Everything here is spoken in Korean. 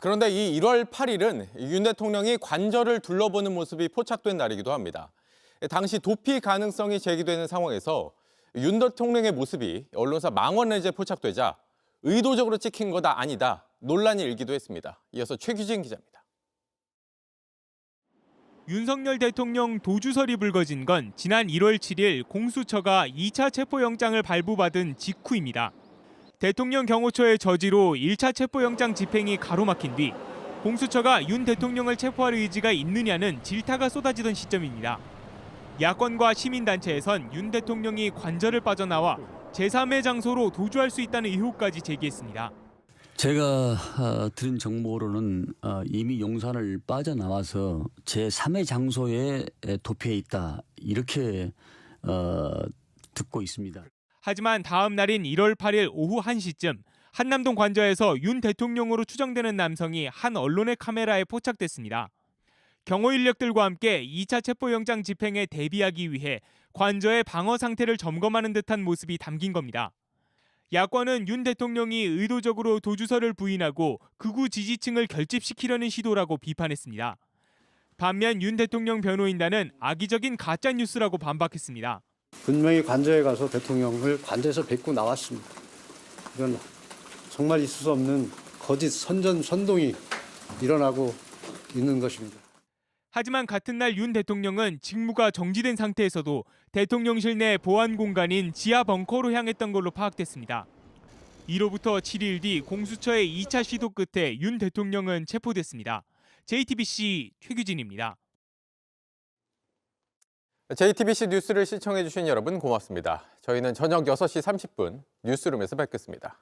그런데 이 1월 8일은 윤 대통령이 관저를 둘러보는 모습이 포착된 날이기도 합니다. 당시 도피 가능성이 제기되는 상황에서 윤 대통령의 모습이 언론사 망원레지에 포착되자 의도적으로 찍힌 거다 아니다 논란이 일기도 했습니다. 이어서 최규진 기자입니다. 윤석열 대통령 도주설이 불거진 건 지난 1월 7일 공수처가 2차 체포영장을 발부받은 직후입니다. 대통령 경호처의 저지로 1차 체포영장 집행이 가로막힌 뒤 공수처가 윤 대통령을 체포할 의지가 있느냐는 질타가 쏟아지던 시점입니다. 야권과 시민단체에선 윤 대통령이 관절을 빠져나와 제3의 장소로 도주할 수 있다는 의혹까지 제기했습니다. 제가 어, 들은 정보로는 어, 이미 용산을 빠져나와서 제 3의 장소에 에, 도피해 있다 이렇게 어, 듣고 있습니다. 하지만 다음 날인 1월 8일 오후 1시쯤 한남동 관저에서 윤 대통령으로 추정되는 남성이 한 언론의 카메라에 포착됐습니다. 경호 인력들과 함께 2차 체포영장 집행에 대비하기 위해 관저의 방어 상태를 점검하는 듯한 모습이 담긴 겁니다. 야권은 윤 대통령이 의도적으로 도주설을 부인하고 극우 지지층을 결집시키려는 시도라고 비판했습니다. 반면 윤 대통령 변호인단은 악의적인 가짜 뉴스라고 반박했습니다. 분명히 관저에 가서 대통령을 관저에서 뵙고 나왔습니다. 이건 정말 있을 수 없는 거짓 선전 선동이 일어나고 있는 것입니다. 하지만 같은 날 윤 대통령은 직무가 정지된 상태에서도 대통령실 내 보안 공간인 지하 벙커로 향했던 걸로 파악됐습니다. 이로부터 7일 뒤 공수처의 2차 시도 끝에 윤 대통령은 체포됐습니다. JTBC 최규진입니다. JTBC 뉴스를 시청해주신 여러분 고맙습니다. 저희는 저녁 6시 30분 뉴스룸에서 뵙겠습니다.